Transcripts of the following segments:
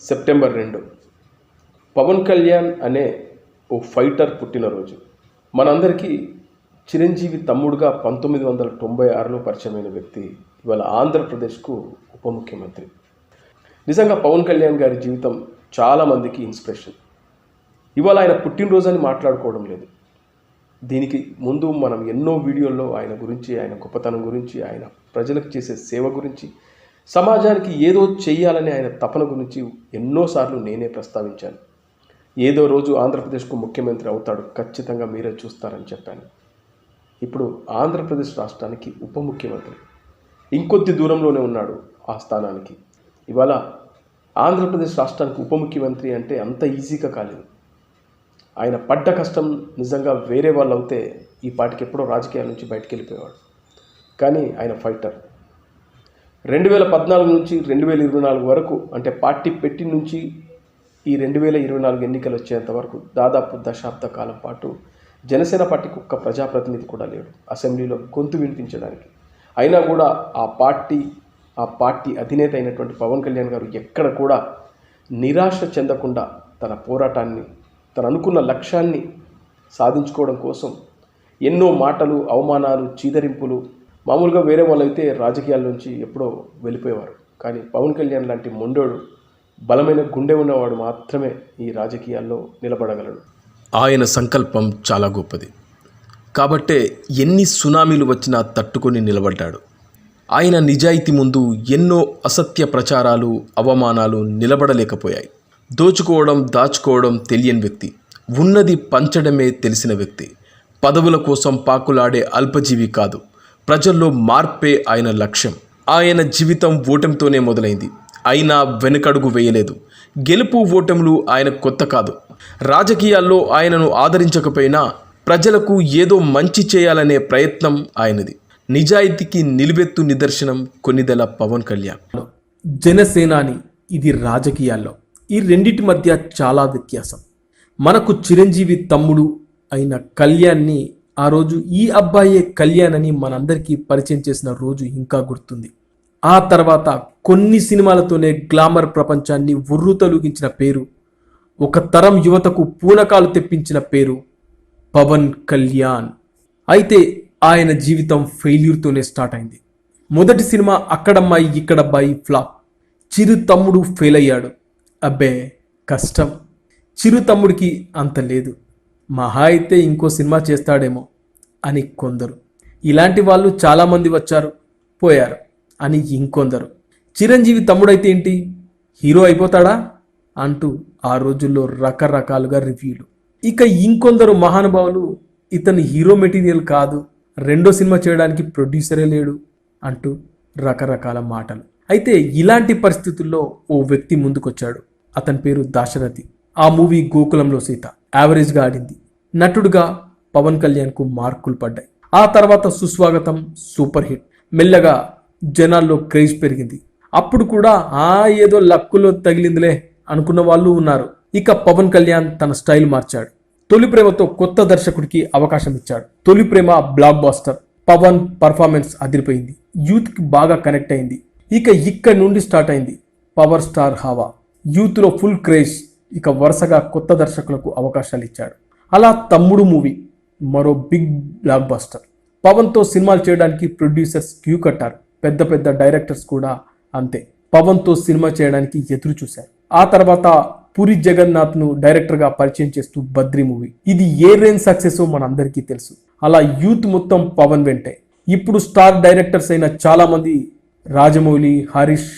September రెండు. పవన్ కళ్యాణ్ అనే ఓ fighter పుట్టినరోజు. మనందరికీ చిరంజీవి తమ్ముడుగా పంతొమ్మిది వందల తొంభై ఆరులో పరిచయమైన వ్యక్తి ఇవాళ ఆంధ్రప్రదేశ్కు ఉప ముఖ్యమంత్రి. నిజంగా పవన్ కళ్యాణ్ గారి జీవితం చాలామందికి ఇన్స్పిరేషన్. ఇవాళ ఆయన పుట్టినరోజు అని మాట్లాడుకోవడం లేదు. దీనికి ముందు మనం ఎన్నో వీడియోల్లో ఆయన గురించి ఆయన గొప్పతనం గురించి ఆయన ప్రజలకు చేసే సేవ గురించి సమాజానికి ఏదో చేయాలని ఆయన తపన గురించి ఎన్నోసార్లు నేనే ప్రస్తావించాను. ఏదో రోజు ఆంధ్రప్రదేశ్కు ముఖ్యమంత్రి అవుతాడు ఖచ్చితంగా మీరే చూస్తారని చెప్పాను. ఇప్పుడు ఆంధ్రప్రదేశ్ రాష్ట్రానికి ఉప ముఖ్యమంత్రి. ఇంకొద్ది దూరంలోనే ఉన్నాడు ఆ స్థానానికి. ఇవాళ ఆంధ్రప్రదేశ్ రాష్ట్రానికి ఉప ముఖ్యమంత్రి అంటే అంత ఈజీగా కాలేదు. ఆయన పడ్డ కష్టం నిజంగా వేరే వాళ్ళు అవుతే ఈ పాటికి ఎప్పుడో రాజకీయాల నుంచి బయటకు వెళ్ళిపోయేవాడు. కానీ ఆయన ఫైటర్. రెండు వేల పద్నాలుగు నుంచి రెండు వేల ఇరవై నాలుగు వరకు అంటే పార్టీ పెట్టి నుంచి ఈ రెండు వేల ఇరవై నాలుగు ఎన్నికలు వచ్చేంత వరకు దాదాపు దశాబ్ద కాలం పాటు జనసేన పార్టీకి ఒక్క ప్రజాప్రతినిధి కూడా లేడు అసెంబ్లీలో గొంతు వినిపించడానికి. అయినా కూడా ఆ పార్టీ ఆ పార్టీ అధినేత అయినటువంటి పవన్ కళ్యాణ్ గారు ఎక్కడ కూడా నిరాశ చెందకుండా తన పోరాటాన్ని తను అనుకున్న లక్ష్యాన్ని సాధించుకోవడం కోసం ఎన్నో మాటలు అవమానాలు చీదరింపులు మామూలుగా వేరే వాళ్ళైతే రాజకీయాల నుంచి ఎప్పుడో వెళ్ళిపోయేవారు. కానీ పవన్ కళ్యాణ్ లాంటి మొండోడు బలమైన గుండె ఉన్నవాడు మాత్రమే ఈ రాజకీయాల్లో నిలబడగలడు. ఆయన సంకల్పం చాలా గొప్పది. కాబట్టే ఎన్ని సునామీలు వచ్చినా తట్టుకొని నిలబడ్డాడు. ఆయన నిజాయితీ ముందు ఎన్నో అసత్య ప్రచారాలు అవమానాలు నిలబడలేకపోయాయి. దోచుకోవడం దాచుకోవడం తెలియని వ్యక్తి ఉన్నది పంచడమే తెలిసిన వ్యక్తి పదవుల కోసం పాకులాడే అల్పజీవి కాదు. ప్రజల్లో మార్పే ఆయన లక్ష్యం. ఆయన జీవితం ఓటమితోనే మొదలైంది. అయినా వెనుకడుగు వేయలేదు. గెలుపు ఓటములు ఆయన కొత్త కాదు. రాజకీయాల్లో ఆయనను ఆదరించకపోయినా ప్రజలకు ఏదో మంచి చేయాలనే ప్రయత్నం ఆయనది. నిజాయితీకి నిలువెత్తు నిదర్శనం కొన్నిదెల పవన్ కళ్యాణ్. జనసేనాని ఇది రాజకీయాల్లో. ఈ రెండింటి మధ్య చాలా వ్యత్యాసం. మనకు చిరంజీవి తమ్ముడు అయిన కళ్యాణ్ని ఆ రోజు ఈ అబ్బాయే కళ్యాణ్ అని మనందరికీ పరిచయం చేసిన రోజు ఇంకా గుర్తుంది. ఆ తర్వాత కొన్ని సినిమాలతోనే గ్లామర్ ప్రపంచాన్ని ఉర్రు తొలగించిన పేరు ఒక తరం యువతకు పూనకాలు తెప్పించిన పేరు పవన్ కళ్యాణ్. అయితే ఆయన జీవితం ఫెయిల్యూర్తోనే స్టార్ట్ అయింది. మొదటి సినిమా అక్కడమ్మాయి ఇక్కడబ్బాయి ఫ్లాప్. చిరు తమ్ముడు ఫెయిల్ అయ్యాడు. అబ్బే కష్టం. చిరు తమ్ముడికి అంత లేదు. మహా అయితే ఇంకో సినిమా చేస్తాడేమో అని కొందరు. ఇలాంటి వాళ్ళు చాలామంది వచ్చారు పోయారు అని ఇంకొందరు. చిరంజీవి తమ్ముడైతే ఏంటి? హీరో అయిపోతాడా? అంటూ ఆ రోజుల్లో రకరకాలుగా రివ్యూలు. ఇక ఇంకొందరు మహానుభావులు ఇతను హీరో మెటీరియల్ కాదు రెండో సినిమా చేయడానికి ప్రొడ్యూసరే లేడు అంటూ రకరకాల మాటలు. అయితే ఇలాంటి పరిస్థితుల్లో ఓ వ్యక్తి ముందుకొచ్చాడు. అతని పేరు దాశరథి. ఆ మూవీ గోకులంలో సీత. యావరేజ్గా ఆడింది. నటుడుగా పవన్ కళ్యాణ్కు మార్కులు పడ్డాయి. ఆ తర్వాత సుస్వాగతం సూపర్ హిట్. మెల్లగా జనాల్లో క్రేజ్ పెరిగింది. అప్పుడు కూడా ఆ ఏదో లక్కులో తగిలిందిలే అనుకున్న వాళ్ళు ఉన్నారు. ఇక పవన్ కళ్యాణ్ తన స్టైల్ మార్చాడు. తొలి ప్రేమతో కొత్త దర్శకుడికి అవకాశం ఇచ్చాడు. తొలి ప్రేమ బ్లాక్ బాస్టర్. పవన్ పర్ఫార్మెన్స్ అదిరిపోయింది. యూత్కి బాగా కనెక్ట్ అయింది. ఇక ఇక్కడి నుండి స్టార్ట్ అయింది పవర్ స్టార్ హావా. యూత్లో ఫుల్ క్రేజ్. ఇక వరుసగా కొత్త దర్శకులకు అవకాశాలు ఇచ్చాడు. అలా తమ్ముడు మూవీ మరో బిగ్ బ్లాక్ బస్టర్ పవన్తో సినిమాలు చేయడానికి ప్రొడ్యూసర్స్ క్యూ కట్టారు. పెద్ద పెద్ద డైరెక్టర్స్ కూడా అంతే. పవన్తో సినిమా చేయడానికి ఎదురు చూశారు. ఆ తర్వాత పూరి జగన్నాథ్ను డైరెక్టర్గా పరిచయం చేస్తూ బద్రి మూవీ. ఇది ఏ రేంజ్ సక్సెస్ మనందరికీ తెలుసు. అలా యూత్ మొత్తం పవన్ వెంటే. ఇప్పుడు స్టార్ డైరెక్టర్స్ అయిన చాలామంది రాజమౌళి హరీష్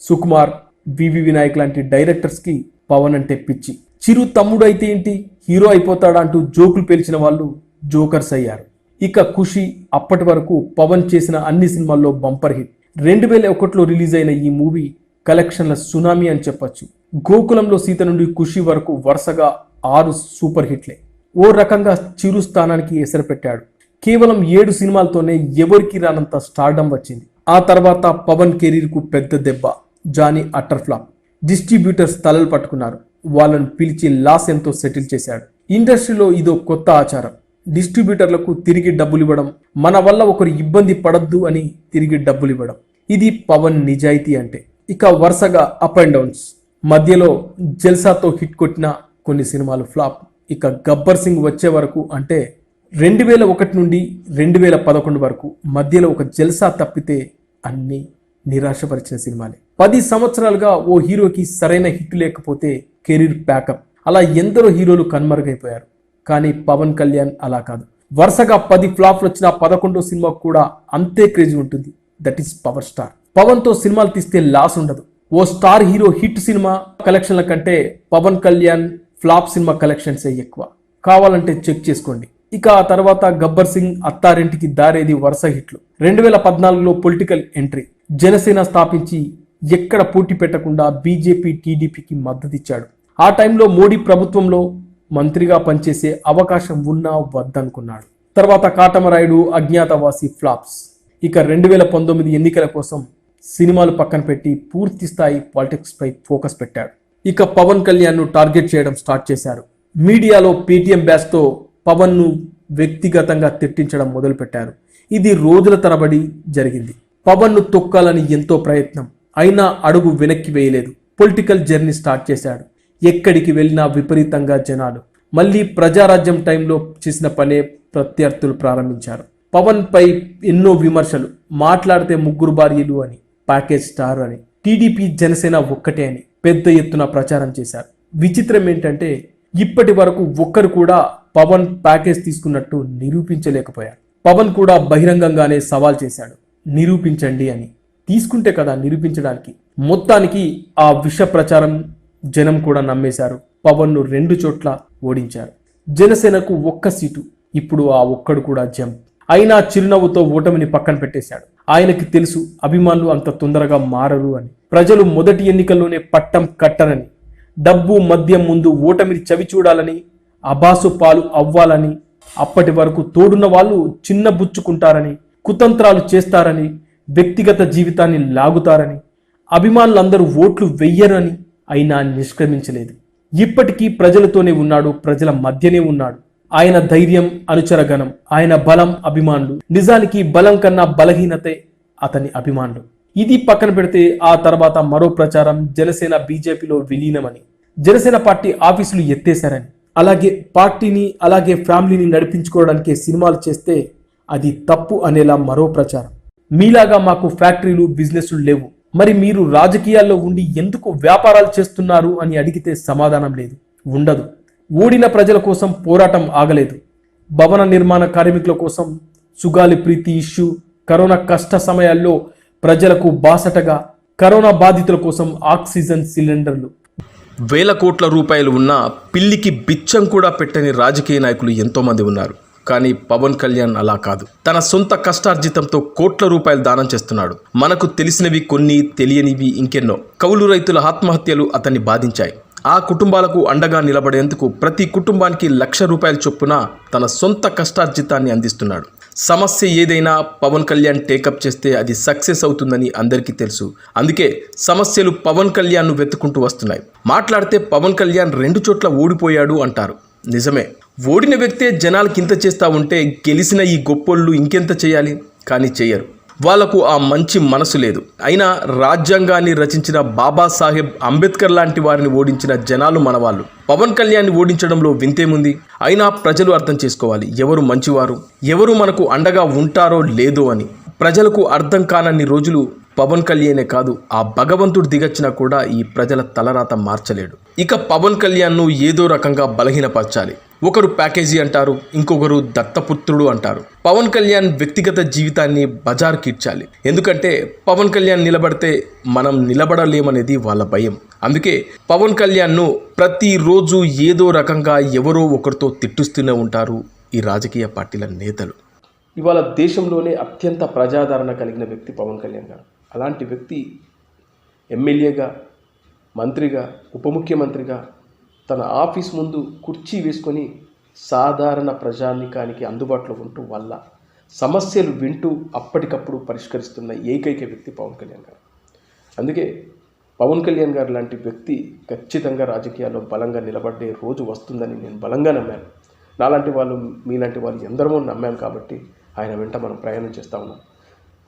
సుకుమార్ వివి వినాయక్ లాంటి డైరెక్టర్స్కి పవన్ అంటే పిచ్చి చిరు తమ్ముడు అయితే ఏంటి? హీరో అయిపోతాడా అంటూ జోకులు పేల్చిన వాళ్ళు జోకర్స్ అయ్యారు. ఇక ఖుషి అప్పటి వరకు పవన్ చేసిన అన్ని సినిమాల్లో బంపర్ హిట్. రెండు వేల ఒకటిలో రిలీజ్ అయిన ఈ మూవీ కలెక్షన్ల సునామీ అని చెప్పొచ్చు. గోకులంలో సీత నుండి ఖుషి వరకు వరుసగా ఆరు సూపర్ హిట్లే. ఓ రకంగా చిరు స్థానానికి ఎసరు పెట్టాడు కేవలం ఏడు సినిమాలతోనే ఎవరికి రానంత స్టార్డమ్ వచ్చింది. ఆ తర్వాత పవన్ కెరీర్కు పెద్ద దెబ్బ. Johnny utter flop. డిస్ట్రిబ్యూటర్స్ తలలు పట్టుకున్నారు. వాళ్ళను పిలిచి లాస్ ఎంతో సెటిల్ చేశాడు. ఇండస్ట్రీలో ఇదో కొత్త ఆచారం. డిస్ట్రిబ్యూటర్లకు తిరిగి డబ్బులు ఇవ్వడం. మన వల్ల ఒకరు ఇబ్బంది పడద్దు అని తిరిగి డబ్బులు ఇవ్వడం. ఇది పవన్ నిజాయితీ అంటే. ఇక వరుసగా అప్ అండ్ డౌన్స్. మధ్యలో జల్సాతో హిట్ కొట్టిన కొన్ని సినిమాలు ఫ్లాప్. ఇక గబ్బర్ సింగ్ వచ్చే వరకు అంటే రెండు వేల ఒకటి నుండి రెండు వేల పదకొండు వరకు మధ్యలో ఒక జల్సా తప్పితే అన్ని నిరాశపరిచిన సినిమాలే. పది సంవత్సరాలుగా ఓ హీరోకి సరైన హిట్ లేకపోతే కెరీర్ ప్యాకప్ అలా ఎందరో హీరోలు కనుమరుగైపోయారు. కానీ పవన్ కళ్యాణ్ అలా కాదు. వరుసగా పది ఫ్లాప్లు వచ్చిన పదకొండో సినిమా కూడా అంతే క్రేజీ ఉంటుంది. That is power star. పవన్తో సినిమాలు తీస్తే లాస్ ఉండదు. ఓ స్టార్ హీరో హిట్ సినిమా కలెక్షన్ల కంటే పవన్ కళ్యాణ్ ఫ్లాప్ సినిమా కలెక్షన్సే ఎక్కువ. కావాలంటే చెక్ చేసుకోండి. ఇక ఆ తర్వాత గబ్బర్ సింగ్ అత్తారింటికి దారేది వరుస హిట్లు. రెండు వేల పద్నాలుగులో పొలిటికల్ ఎంట్రీ. జనసేన స్థాపించి ఎక్కడ పోటీ పెట్టకుండా బీజేపీ టీడీపీకి మద్దతిచ్చాడు. ఆ టైంలో మోడీ ప్రభుత్వంలో మంత్రిగా పనిచేసే అవకాశం ఉన్నా వద్దనుకున్నాడు. తర్వాత కాటమరాయుడు అజ్ఞాతవాసి ఫ్లాప్స్. ఇక రెండు వేల పంతొమ్మిది ఎన్నికల కోసం సినిమాలు పక్కన పెట్టి పూర్తి స్థాయి పాలిటిక్స్ పై ఫోకస్ పెట్టాడు. ఇక పవన్ కళ్యాణ్ను టార్గెట్ చేయడం స్టార్ట్ చేశారు. మీడియాలో పేటీఎం బ్యాచ్తో పవన్ను వ్యక్తిగతంగా తిట్టించడం మొదలుపెట్టారు. ఇది రోజుల తరబడి జరిగింది. పవన్ను తొక్కాలని ఎంతో ప్రయత్నం. అయినా అడుగు వెనక్కి వేయలేదు. పొలిటికల్ జర్నీ స్టార్ట్ చేశాడు. ఎక్కడికి వెళ్ళినా విపరీతంగా జనాలు. మళ్ళీ ప్రజారాజ్యం టైంలో చేసిన పనే ప్రత్యర్థులు ప్రారంభించారు. పవన్ పై ఎన్నో విమర్శలు. మాట్లాడితే ముగ్గురు భార్యలు అని ప్యాకేజ్ స్టార్ అని టీడీపీ జనసేన ఒక్కటే అని పెద్ద ఎత్తున ప్రచారం చేశారు. విచిత్రం ఏంటంటే ఇప్పటి వరకు ఒక్కరు కూడా పవన్ ప్యాకేజ్ తీసుకున్నట్టు నిరూపించలేకపోయారు. పవన్ కూడా బహిరంగంగానే సవాల్ చేశాడు. నిరూపించండి అని. తీసుకుంటే కదా నిరూపించడానికి. మొత్తానికి ఆ విష ప్రచారం జనం కూడా నమ్మేశారు. పవన్ను రెండు చోట్ల ఓడించారు. జనసేనకు ఒక్క సీటు ఇప్పుడు ఆ ఒక్కడు కూడా జంప్. అయినా చిరునవ్వుతో ఓటమిని పక్కన పెట్టేశాడు. ఆయనకి తెలుసు అభిమానులు అంత తొందరగా మారరు అని. ప్రజలు మొదటి ఎన్నికల్లోనే పట్టం కట్టరని. డబ్బు మద్యం ముందు ఓటమిని చవి చూడాలని అబాసు పాలు అవ్వాలని అప్పటి వరకు తోడున్న వాళ్ళు చిన్న బుచ్చుకుంటారని కుతంత్రాలు చేస్తారని వ్యక్తిగత జీవితాన్ని లాగుతారని అభిమానులందరూ ఓట్లు వెయ్యరని అయినా నిష్క్రమించలేదు. ఇప్పటికీ ప్రజలతోనే ఉన్నాడు ప్రజల మధ్యనే ఉన్నాడు. ఆయన ధైర్యం అనుచరగణం ఆయన బలం అభిమానులు. నిజానికి బలం కన్నా బలహీనతే అతని అభిమానులు. ఇది పక్కన పెడితే ఆ తర్వాత మరో ప్రచారం జనసేన బీజేపీలో విలీనమని జనసేన పార్టీ ఆఫీసులు ఎత్తేశారని. అలాగే పార్టీని అలాగే ఫ్యామిలీని నడిపించుకోవడానికి సినిమాలు చేస్తే అది తప్పు అనేలా మరో ప్రచారం. మీలాగా మాకు ఫ్యాక్టరీలు బిజినెస్లు లేవు. మరి మీరు రాజకీయాల్లో ఉండి ఎందుకు వ్యాపారాలు చేస్తున్నారు అని అడిగితే సమాధానం లేదు. ఉండదు. ఓడిన ప్రజల కోసం పోరాటం ఆగలేదు. భవన నిర్మాణ కార్మికుల కోసం సుగాలి ప్రీతి ఇష్యూ కరోనా కష్ట సమయాల్లో ప్రజలకు బాసటగా కరోనా బాధితుల కోసం ఆక్సిజన్ సిలిండర్లు. వేల కోట్ల రూపాయలు ఉన్న పిల్లికి బిచ్చం కూడా పెట్టని రాజకీయ నాయకులు ఎంతోమంది ఉన్నారు. కానీ పవన్ కళ్యాణ్ అలా కాదు. తన సొంత కష్టార్జితంతో కోట్ల రూపాయలు దానం చేస్తున్నాడు. మనకు తెలిసినవి కొన్ని తెలియనివి ఇంకెన్నో. కౌలు రైతుల ఆత్మహత్యలు అతన్ని బాధించాయి. ఆ కుటుంబాలకు అండగా నిలబడేందుకు ప్రతి కుటుంబానికి లక్ష రూపాయల చొప్పున తన సొంత కష్టార్జితాన్ని అందిస్తున్నాడు. సమస్య ఏదైనా పవన్ కళ్యాణ్ టేకప్ చేస్తే అది సక్సెస్ అవుతుందని అందరికీ తెలుసు. అందుకే సమస్యలు పవన్ కళ్యాణ్ను వెతుకుంటూ వస్తున్నాయి. మాట్లాడితే పవన్ కళ్యాణ్ రెండు చోట్ల ఓడిపోయాడు అంటారు. నిజమే. ఓడిన వ్యక్తే జనాలకి ఇంత చేస్తా ఉంటే గెలిచిన ఈ గొప్పోళ్ళు ఇంకెంత చేయాలి? కానీ చేయరు. వాళ్ళకు ఆ మంచి మనసు లేదు. అయినా రాజ్యాంగాన్ని రచించిన బాబాసాహెబ్ అంబేద్కర్ లాంటి వారిని ఓడించిన జనాలు మనవాళ్ళు. పవన్ కళ్యాణ్ని ఓడించడంలో వింతేముంది? అయినా ప్రజలు అర్థం చేసుకోవాలి. ఎవరు మంచివారు? ఎవరు మనకు అండగా ఉంటారో లేదో అని. ప్రజలకు అర్థం కానన్ని రోజులు పవన్ కళ్యాణే కాదు ఆ భగవంతుడు దిగచ్చినా కూడా ఈ ప్రజల తలరాత మార్చలేడు. ఇక పవన్ కళ్యాణ్ను ఏదో రకంగా బలహీనపరచాలి. ఒకరు ప్యాకేజీ అంటారు ఇంకొకరు దత్తపుత్రుడు అంటారు. పవన్ కళ్యాణ్ వ్యక్తిగత జీవితాన్ని బజార్కి ఇచ్చాలి. ఎందుకంటే పవన్ కళ్యాణ్ నిలబడితే మనం నిలబడలేమనేది వాళ్ళ భయం. అందుకే పవన్ కళ్యాణ్ను ప్రతిరోజు ఏదో రకంగా ఎవరో ఒకరితో తిట్టుస్తూనే ఉంటారు ఈ రాజకీయ పార్టీల నేతలు. ఇవాళ దేశంలోనే అత్యంత ప్రజాదరణ కలిగిన వ్యక్తి పవన్ కళ్యాణ్ గారు. అలాంటి వ్యక్తి ఎమ్మెల్యేగా మంత్రిగా ఉప ముఖ్యమంత్రిగా తన ఆఫీస్ ముందు కుర్చీ వేసుకొని సాధారణ ప్రజానికానికి అందుబాటులో ఉంటూ వాళ్ళ సమస్యలు వింటూ అప్పటికప్పుడు పరిష్కరిస్తున్న ఏకైక వ్యక్తి పవన్ కళ్యాణ్ గారు. అందుకే పవన్ కళ్యాణ్ గారు లాంటి వ్యక్తి ఖచ్చితంగా రాజకీయాల్లో బలంగా నిలబడే రోజు వస్తుందని నేను బలంగా నమ్మాను. నాలాంటి వాళ్ళు మీలాంటి వాళ్ళు ఎందరమో నమ్మాం కాబట్టి ఆయన వెంట మనం ప్రయాణం చేస్తూ ఉన్నాం.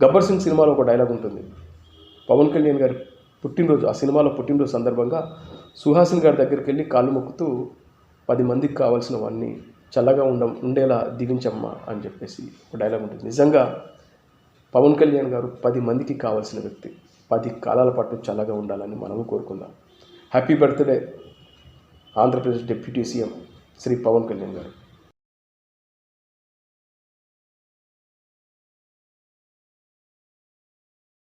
గబ్బర్ సింగ్ సినిమాలో ఒక డైలాగ్ ఉంటుంది. పవన్ కళ్యాణ్ గారి పుట్టినరోజు ఆ సినిమాలో పుట్టినరోజు సందర్భంగా సుహాసిన్ గారి దగ్గరికి వెళ్ళి కాళ్ళు మొక్కుతూ పది మందికి కావాల్సినవన్నీ చల్లగా ఉండ ఉండేలా దీవించమ్మా అని చెప్పేసి ఒక డైలాగ్ ఉంటుంది. నిజంగా పవన్ కళ్యాణ్ గారు పది మందికి కావాల్సిన వ్యక్తి పది కాలాల పాటు చల్లగా ఉండాలని మనము కోరుకుందాం. Happy birthday Andhra Pradesh deputy CM Shri Pawan Kalyan గారు.